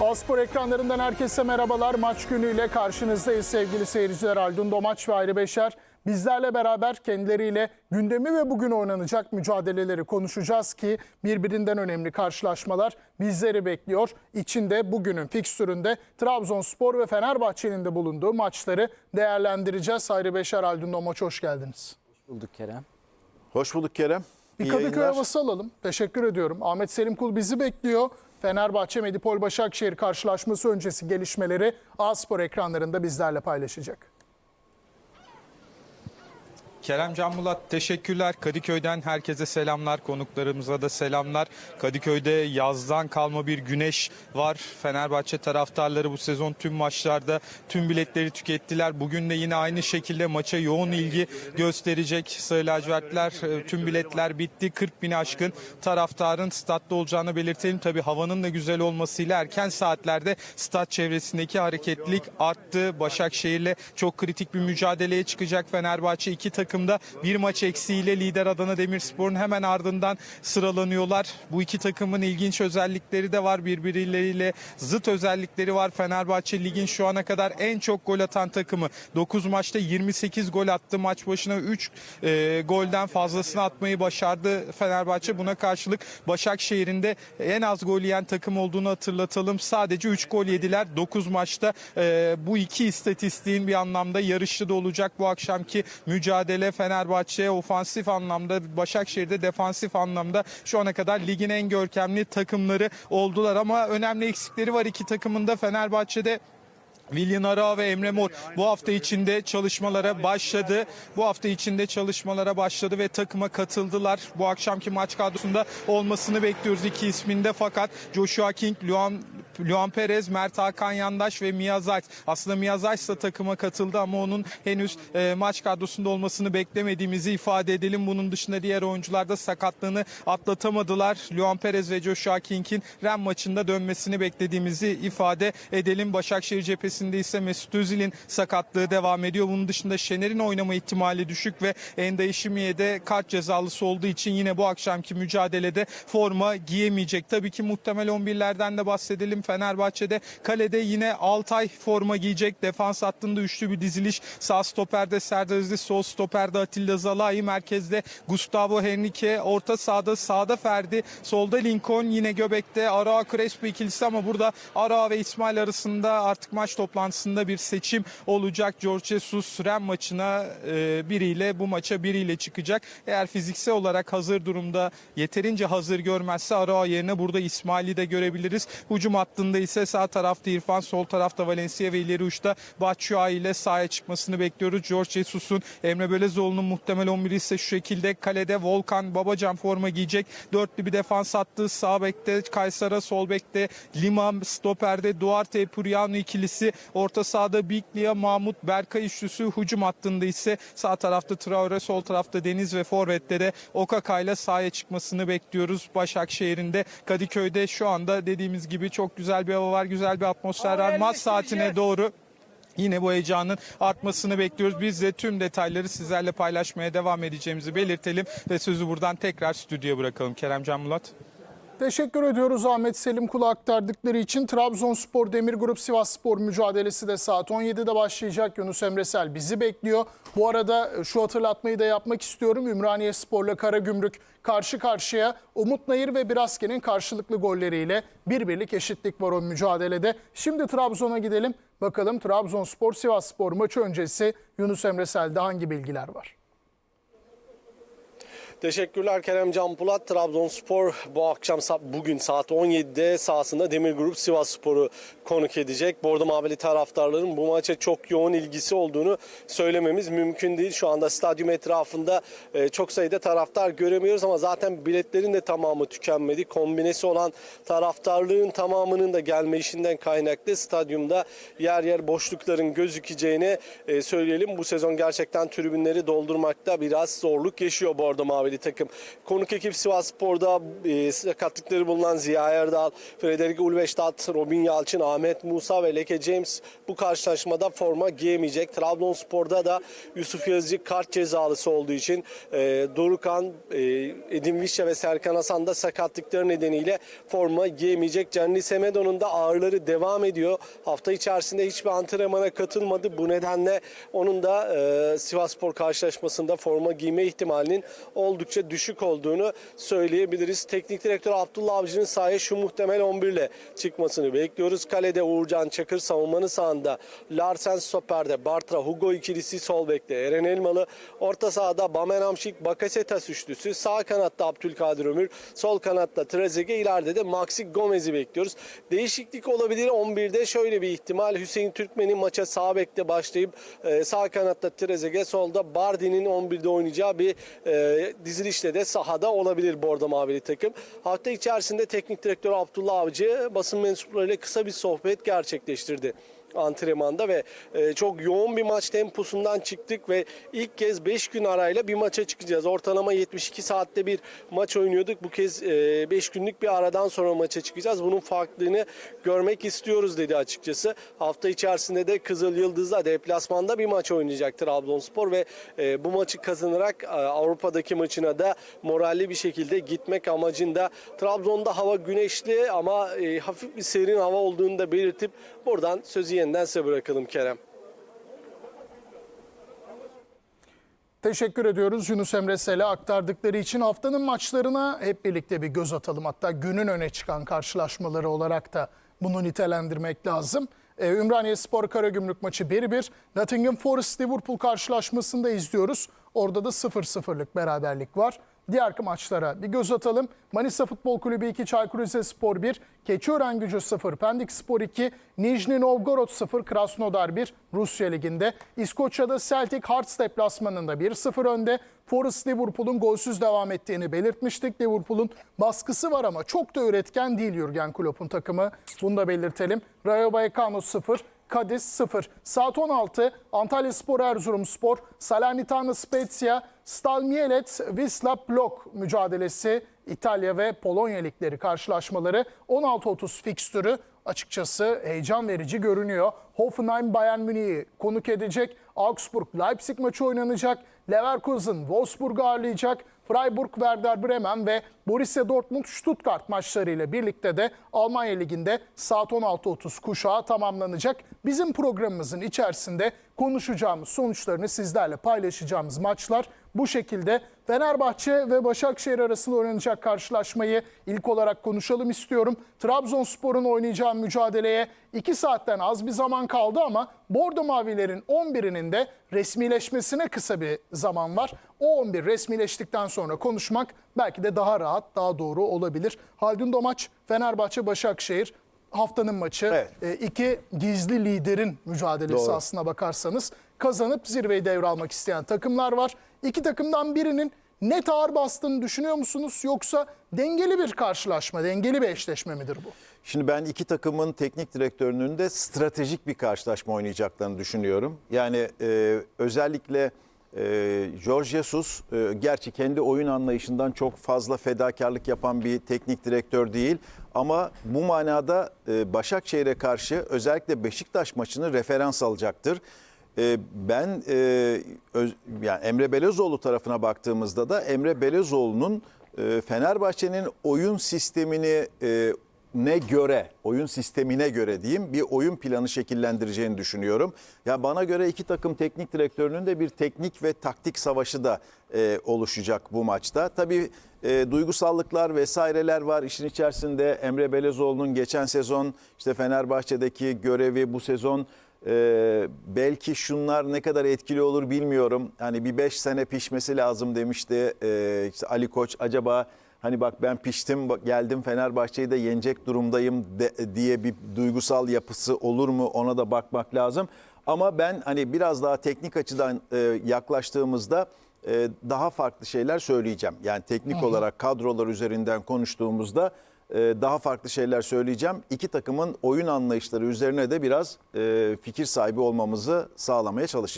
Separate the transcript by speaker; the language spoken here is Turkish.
Speaker 1: Aspor ekranlarından herkese merhabalar. Maç günüyle karşınızdayız sevgili seyirciler. Aldun Domaç ve Ayrı Beşer bizlerle beraber kendileriyle gündemi ve bugün oynanacak mücadeleleri konuşacağız ki birbirinden önemli karşılaşmalar bizleri bekliyor. İçinde bugünün fikstüründe Trabzonspor ve Fenerbahçe'nin de bulunduğu maçları değerlendireceğiz. Ayrı Beşer Aldun Domaç hoş geldiniz.
Speaker 2: bulduk Kerem.
Speaker 3: Hoş bulduk Kerem.
Speaker 1: Bir Kadıköy havası alalım. Teşekkür ediyorum. Ahmet Selim Kul bizi bekliyor. Fenerbahçe Medipol Başakşehir karşılaşması öncesi gelişmeleri A-Spor ekranlarında bizlerle paylaşacak.
Speaker 4: Kerem Can Mulat teşekkürler. Kadıköy'den herkese selamlar. Konuklarımıza da selamlar. Kadıköy'de yazdan kalma bir güneş var. Fenerbahçe taraftarları bu sezon tüm maçlarda tüm biletleri tükettiler. Bugün de yine aynı şekilde maça yoğun ilgi gösterecek. Sarı lacivertler e, tüm biletler bitti. 40 bini aşkın taraftarın statta olacağını belirtelim. Tabii havanın da güzel olmasıyla erken saatlerde stat çevresindeki hareketlilik arttı. Başakşehir'le çok kritik bir mücadeleye çıkacak Fenerbahçe. iki takımda bir maç eksiğiyle lider Adana Demirspor'un hemen ardından sıralanıyorlar. Bu iki takımın ilginç özellikleri de var. Birbirleriyle zıt özellikleri var. Fenerbahçe ligin şu ana kadar en çok gol atan takımı. 9 maçta 28 gol attı. Maç başına 3 e, golden fazlasını atmayı başardı Fenerbahçe. Buna karşılık Başakşehir'in de en az gol yiyen takım olduğunu hatırlatalım. Sadece 3 gol yediler 9 maçta. E, bu iki istatistiğin bir anlamda yarışlı da olacak bu akşamki mücadele Fenerbahçe ofansif anlamda Başakşehir'de defansif anlamda şu ana kadar ligin en görkemli takımları oldular ama önemli eksikleri var iki takımın da Fenerbahçe'de Willian Ara ve Emre Mor bu hafta içinde çalışmalara başladı. Bu hafta içinde çalışmalara başladı ve takıma katıldılar. Bu akşamki maç kadrosunda olmasını bekliyoruz iki isminde fakat Joshua King, Luan Luan Perez, Mert Hakan Yandaş ve Mia Zayt. Aslında Mia Zayt da takıma katıldı ama onun henüz e, maç kadrosunda olmasını beklemediğimizi ifade edelim. Bunun dışında diğer oyuncular da sakatlığını atlatamadılar. Luan Perez ve Joshua King'in Ren maçında dönmesini beklediğimizi ifade edelim. Başakşehir cephesinde ise Mesut Özil'in sakatlığı devam ediyor. Bunun dışında Şener'in oynama ihtimali düşük ve Enda de kart cezalısı olduğu için yine bu akşamki mücadelede forma giyemeyecek. Tabii ki muhtemel 11'lerden de bahsedelim. Fenerbahçe'de kalede yine Altay forma giyecek. Defans hattında üçlü bir diziliş. Sağ stoperde Serdar Aziz, sol stoperde Atilla Zalai, merkezde Gustavo Henrique, orta sahada sağda Ferdi, solda Lincoln, yine göbekte Ara Crespo ikilisi ama burada Ara ve İsmail arasında artık maç toplantısında bir seçim olacak. George Jesus Ren maçına e, biriyle bu maça biriyle çıkacak. Eğer fiziksel olarak hazır durumda yeterince hazır görmezse Ara yerine burada İsmail'i de görebiliriz. Hücum hattında ise sağ tarafta İrfan, sol tarafta Valencia ve ileri uçta Batshuayi ile sahaya çıkmasını bekliyoruz. George Jesus'un Emre Belezoğlu'nun muhtemel 11'i ise şu şekilde kalede Volkan Babacan forma giyecek. Dörtlü bir defans hattı. Sağ bekte Kaysara, sol bekte Lima, stoperde Duarte Puriano ikilisi. Orta sahada Biglia, Mahmut, Berkay üçlüsü. Hücum hattında ise sağ tarafta Traore, sol tarafta Deniz ve forvette de Okaka ile sahaya çıkmasını bekliyoruz. Başakşehir'in de Kadıköy'de şu anda dediğimiz gibi çok güzel bir hava var, güzel bir atmosfer var. Maç saatine doğru Yine bu heyecanın artmasını bekliyoruz. Biz de tüm detayları sizlerle paylaşmaya devam edeceğimizi belirtelim ve sözü buradan tekrar stüdyoya bırakalım. Kerem Can Mulat.
Speaker 1: Teşekkür ediyoruz Ahmet Selim Kul'a aktardıkları için. Trabzonspor Demir Grup Sivas Spor mücadelesi de saat 17'de başlayacak. Yunus Emresel bizi bekliyor. Bu arada e, şu hatırlatmayı da yapmak istiyorum. Ümraniye Spor'la Karagümrük karşı karşıya. Umut Nayır ve Biraske'nin karşılıklı golleriyle bir birlik eşitlik var o mücadelede. Şimdi Trabzon'a gidelim. Bakalım Trabzonspor Sivas Spor maçı öncesi Yunus Emresel'de hangi bilgiler var?
Speaker 5: Teşekkürler Kerem Can Polat. Trabzonspor bu akşam bugün saat 17'de sahasında Demir Grup Sivas Spor'u konuk edecek. Bordo Mavili taraftarların bu maça çok yoğun ilgisi olduğunu söylememiz mümkün değil. Şu anda stadyum etrafında e, çok sayıda taraftar göremiyoruz ama zaten biletlerin de tamamı tükenmedi. Kombinesi olan taraftarlığın tamamının da gelme işinden kaynaklı stadyumda yer yer boşlukların gözükeceğini e, söyleyelim. Bu sezon gerçekten tribünleri doldurmakta biraz zorluk yaşıyor Bordo Mavili mavili takım. Konuk ekip Sivas Spor'da e, sakatlıkları bulunan Ziya Erdal, Frederik Ulveştat, Robin Yalçın, Ahmet Musa ve Leke James bu karşılaşmada forma giyemeyecek. Trabzonspor'da da Yusuf Yazıcı kart cezalısı olduğu için e, Dorukan, e, Edin Vişça ve Serkan Hasan da sakatlıkları nedeniyle forma giyemeyecek. Cenni Semedo'nun da ağrıları devam ediyor. Hafta içerisinde hiçbir antrenmana katılmadı. Bu nedenle onun da e, Sivasspor karşılaşmasında forma giyme ihtimalinin oldukça düşük olduğunu söyleyebiliriz. Teknik direktör Abdullah Avcı'nın sahaya şu muhtemel 11 ile çıkmasını bekliyoruz. Kalede Uğurcan Çakır savunmanın sağında. Larsen Stoper'de Bartra Hugo ikilisi sol bekte. Eren Elmalı orta sahada Bamen Amşik Bakasetas üçlüsü. Sağ kanatta Abdülkadir Ömür. Sol kanatta Trezeguet ileride de Maxi Gomez'i bekliyoruz. Değişiklik olabilir 11'de şöyle bir ihtimal. Hüseyin Türkmen'in maça sağ bekte başlayıp e, sağ kanatta Trezeguet solda Bardi'nin 11'de oynayacağı bir e, dizilişle de sahada olabilir Bordo Mavili takım. Hafta içerisinde teknik direktör Abdullah Avcı basın mensuplarıyla kısa bir sohbet gerçekleştirdi antrenmanda ve e, çok yoğun bir maç temposundan çıktık ve ilk kez 5 gün arayla bir maça çıkacağız. Ortalama 72 saatte bir maç oynuyorduk. Bu kez 5 günlük bir aradan sonra maça çıkacağız. Bunun farklılığını görmek istiyoruz dedi açıkçası. Hafta içerisinde de Kızıl Yıldız'la deplasmanda bir maç oynayacak Trabzonspor ve e, bu maçı kazanarak e, Avrupa'daki maçına da moralli bir şekilde gitmek amacında. Trabzon'da hava güneşli ama e, hafif bir serin hava olduğunu da belirtip buradan sözü yeniden size bırakalım Kerem.
Speaker 1: Teşekkür ediyoruz Yunus Emre Sel'e aktardıkları için. Haftanın maçlarına hep birlikte bir göz atalım. Hatta günün öne çıkan karşılaşmaları olarak da bunu nitelendirmek lazım. Ee, Ümraniye Spor Karagümrük maçı 1-1. Nottingham Forest Liverpool karşılaşmasında izliyoruz. Orada da 0-0'lık beraberlik var. Diğer maçlara bir göz atalım. Manisa Futbol Kulübü 2, Çaykur Rizespor 1, Keçiören Gücü 0, Pendik Spor 2, Nijni Novgorod 0, Krasnodar 1 Rusya Ligi'nde. İskoçya'da Celtic Hearts deplasmanında 1-0 önde. Forest Liverpool'un golsüz devam ettiğini belirtmiştik. Liverpool'un baskısı var ama çok da üretken değil Jurgen Klopp'un takımı. Bunu da belirtelim. Rayo Vallecano 0, Cadiz 0. Saat 16 Antalya Spor Erzurum Spor, Salernitana Spezia, Stal Mielec, Wisla Blok mücadelesi İtalya ve Polonya ligleri karşılaşmaları 16.30 fikstürü açıkçası heyecan verici görünüyor. Hoffenheim Bayern Münih'i konuk edecek. Augsburg Leipzig maçı oynanacak. Leverkusen Wolfsburg'u ağırlayacak. Freiburg, Werder Bremen ve Borussia Dortmund Stuttgart maçlarıyla birlikte de Almanya Ligi'nde saat 16.30 kuşağı tamamlanacak. Bizim programımızın içerisinde konuşacağımız sonuçlarını sizlerle paylaşacağımız maçlar bu şekilde. Fenerbahçe ve Başakşehir arasında oynanacak karşılaşmayı ilk olarak konuşalım istiyorum. Trabzonspor'un oynayacağı mücadeleye 2 saatten az bir zaman kaldı ama Bordo Mavilerin 11'inin de resmileşmesine kısa bir zaman var. O 11 resmileştikten sonra konuşmak belki de daha rahat, daha doğru olabilir. Haldun Domaç, Fenerbahçe, Başakşehir haftanın maçı.
Speaker 2: Evet.
Speaker 1: E, iki gizli liderin mücadelesi
Speaker 2: Doğru.
Speaker 1: aslına bakarsanız. Kazanıp zirveyi devralmak isteyen takımlar var. İki takımdan birinin net ağır bastığını düşünüyor musunuz? Yoksa dengeli bir karşılaşma, dengeli bir eşleşme midir bu?
Speaker 2: Şimdi ben iki takımın teknik direktörünün de stratejik bir karşılaşma oynayacaklarını düşünüyorum. Yani e, özellikle e, Jorge Jesus e, gerçi kendi oyun anlayışından çok fazla fedakarlık yapan bir teknik direktör değil. Ama bu manada e, Başakşehir'e karşı özellikle Beşiktaş maçını referans alacaktır. E, Ben e, yani Emre Belözoğlu tarafına baktığımızda da Emre Belözoğlu'nun e, Fenerbahçe'nin oyun sistemini e, ne göre, oyun sistemine göre diyeyim bir oyun planı şekillendireceğini düşünüyorum. Ya bana göre iki takım teknik direktörünün de bir teknik ve taktik savaşı da e, oluşacak bu maçta. Tabii e, duygusallıklar vesaireler var işin içerisinde. Emre Belezoğlu'nun geçen sezon işte Fenerbahçe'deki görevi bu sezon ee, belki şunlar ne kadar etkili olur bilmiyorum. Hani bir 5 sene pişmesi lazım demişti ee, işte Ali Koç. Acaba hani bak ben piştim geldim Fenerbahçe'yi de yenecek durumdayım de- diye bir duygusal yapısı olur mu ona da bakmak lazım. Ama ben hani biraz daha teknik açıdan e, yaklaştığımızda e, daha farklı şeyler söyleyeceğim. Yani teknik olarak kadrolar üzerinden konuştuğumuzda daha farklı şeyler söyleyeceğim. İki takımın oyun anlayışları üzerine de biraz e, fikir sahibi olmamızı sağlamaya çalışacağım.